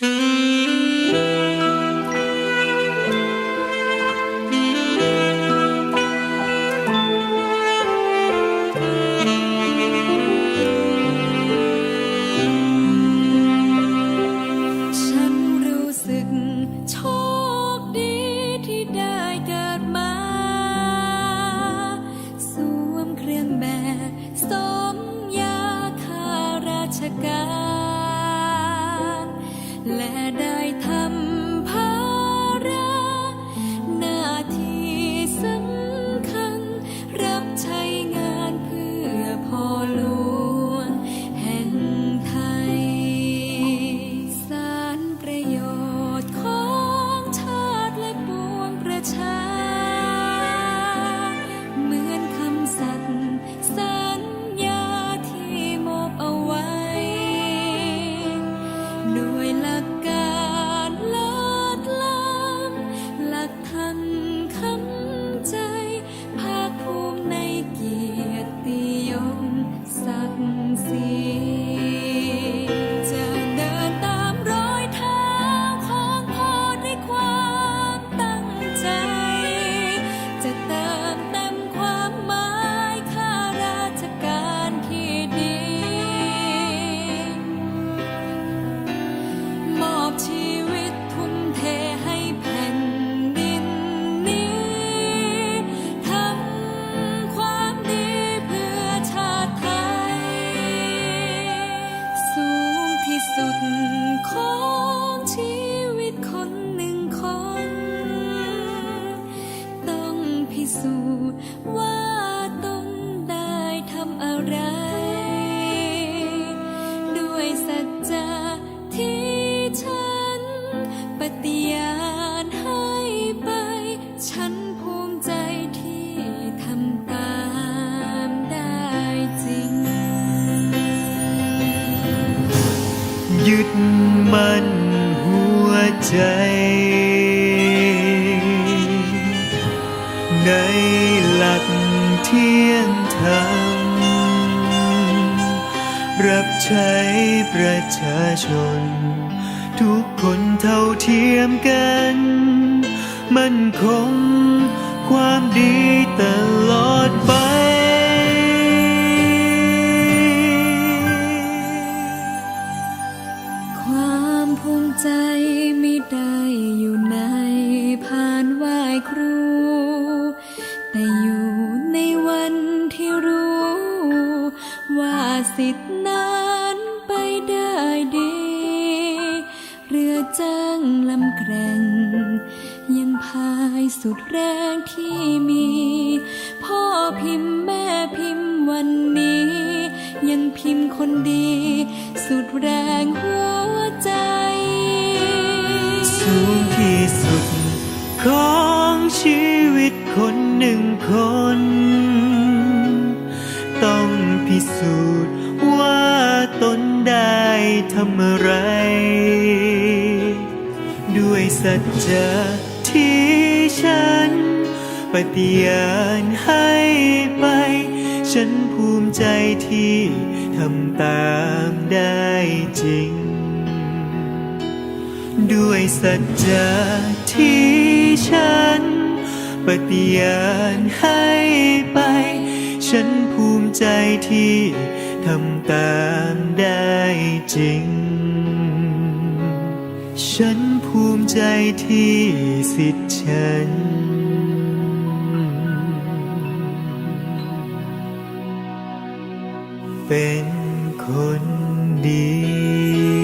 ฉั แสุด ยึดมั่นหัวใจ ในหลักเที่ยงธรรม รับใช้ประชาชน ทุกคนเท่าเทียมกัน มั่นคงความดีตลอดไป ใจไม่ได้อยู่ในพานไหวครู แต่อยู่ในวันที่รู้ ว่าสิทธินั้นไปได้ดี เรือจ้างลำแกร่ง ยังพายสุดแรงที่มี พ่อพิมพ์แม่พิมพ์วันนี้ ยังพิมพ์คนดี สุดแรงหัวใจ ของชีวิตคนหนึ่งคน ต้องพิสูจน์ว่าตนได้ทำอะไร ด้วยสัจจะที่ฉัน ปฏิญาณให้ไป ฉันภูมิใจที่ทำตามได้จริง ด้วยสัจจะที่ ฉัน ปฏิญาณให้ไป ฉันภูมิใจที่ทำตามได้จริง ฉันภูมิใจที่สิทธิ์ฉันเป็นคนดี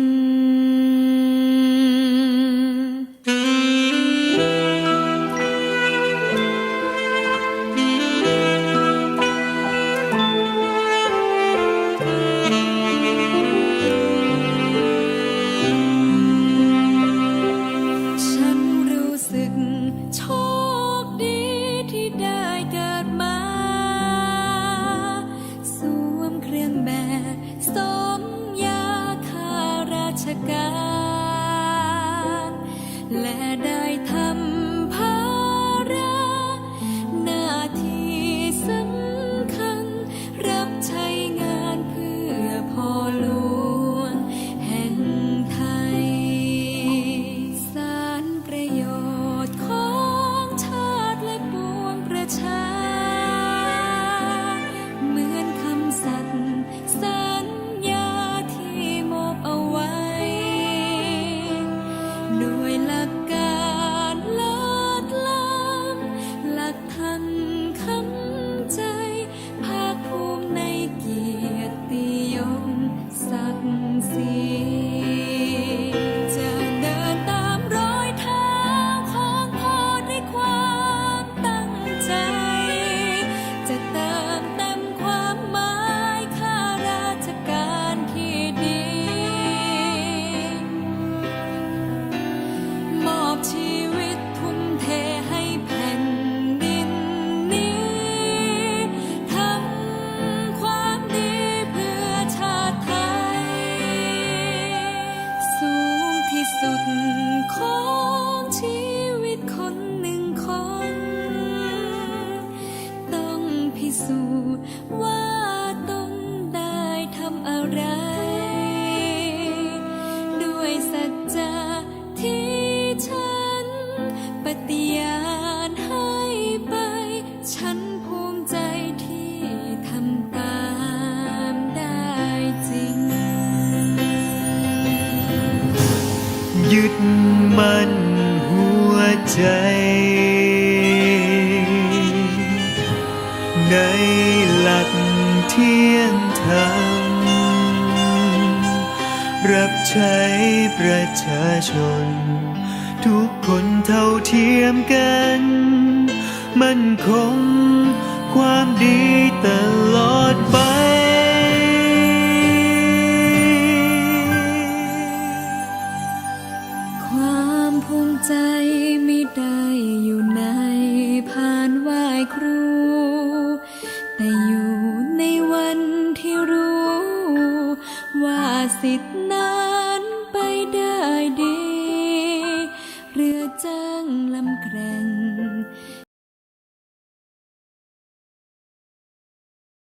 การและ ด้วยสัจจะที่ฉันปฏิญาณให้ไป ฉันภูมิใจที่ทำตามได้จริง ยึดมั่นหัวใจ ในหลักเที่ยงธรรม รับใช้ประชาชน ทุกคนเท่าเทียมกัน มันคง ความดีตลอดไป สิทธิ์